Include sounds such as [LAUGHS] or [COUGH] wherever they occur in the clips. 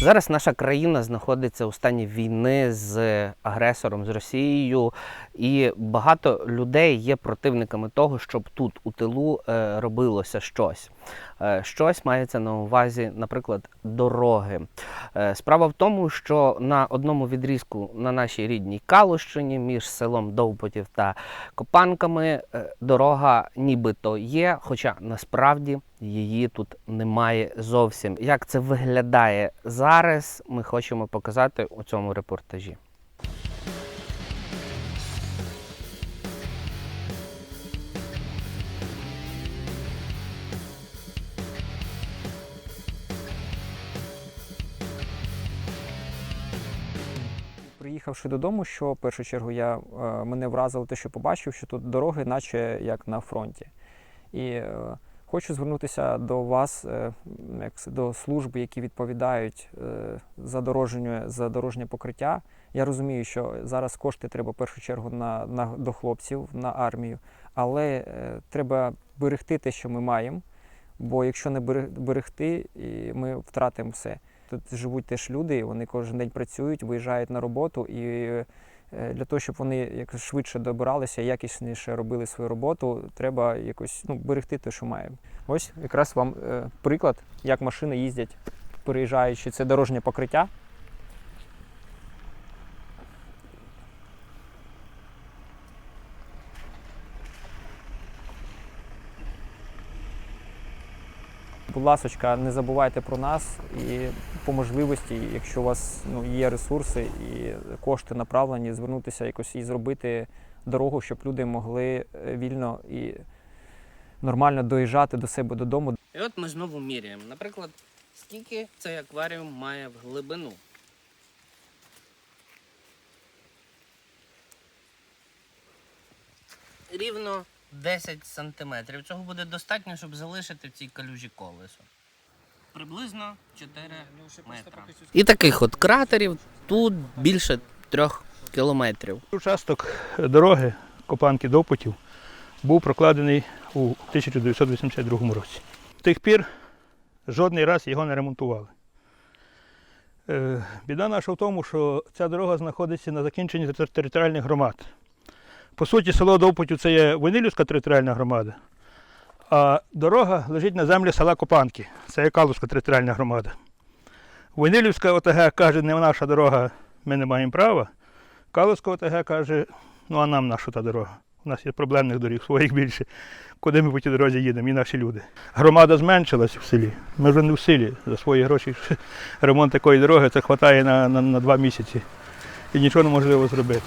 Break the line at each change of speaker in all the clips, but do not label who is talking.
Зараз наша країна знаходиться у стані війни з агресором, з Росією, і багато людей є противниками того, щоб тут у тилу е, робилося щось. Е, щось мається на увазі, наприклад, дороги. Е, справа в тому, що на одному відрізку на нашій рідній Калущині між селом Довпотів та Копанками дорога нібито є, хоча насправді її тут немає зовсім. Як це виглядає зараз, ми хочемо показати у цьому репортажі.
Приїхавши додому, що в першу чергу я, е, мене вразило те, що побачив, що тут дороги, наче як на фронті. І е, хочу звернутися до вас, е, як до служб, які відповідають е, за дорожнє, за дорожнє покриття. Я розумію, що зараз кошти треба в першу чергу на, на, до хлопців, на армію, але е, треба берегти те, що ми маємо. Бо якщо не берег- берегти, ми втратимо все. Тут живуть теж люди, вони кожен день працюють, виїжджають на роботу, і для того, щоб вони якось швидше добиралися, якісніше робили свою роботу, треба якось ну, берегти те, що маємо. Ось якраз вам е, приклад, як машини їздять, переїжджаючи це дорожнє покриття. Будь ласочка, не забувайте про нас і по можливості, якщо у вас ну, є ресурси і кошти направлені, звернутися якось і зробити дорогу, щоб люди могли е, вільно і нормально доїжджати до себе додому.
І от ми знову міряємо. Наприклад, скільки цей акваріум має в глибину. Рівно 10 сантиметрів. Цього буде достатньо, щоб залишити в цій калюжі колесо. Приблизно 4 метра. І таких от кратерів тут більше трьох кілометрів.
Участок дороги Копанки Допутів був прокладений у 1982 році. З тих пір жодний раз його не ремонтували. Е, Біда наша в тому, що ця дорога знаходиться на закінченні територіальних громад. По суті, село Довпутів це є Винилівська територіальна громада, а дорога лежить на землі села Копанки, це є Калузька територіальна громада. Винилівська ОТГ каже, не наша дорога, ми не маємо права. Калузька ОТГ каже, ну а нам наша та дорога. У нас є проблемних доріг, своїх більше. Куди ми по тій дорозі їдемо, і наші люди. Громада зменшилась в селі. Ми вже не в селі. За свої гроші [LAUGHS] ремонт такої дороги це вистачає на, на, на два місяці. І нічого неможливо зробити.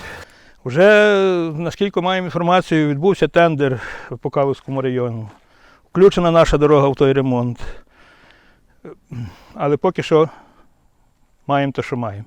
Вже, наскільки маємо інформацію, відбувся тендер в Калузькому району. Включена наша дорога в той ремонт. Але поки що маємо те, що маємо.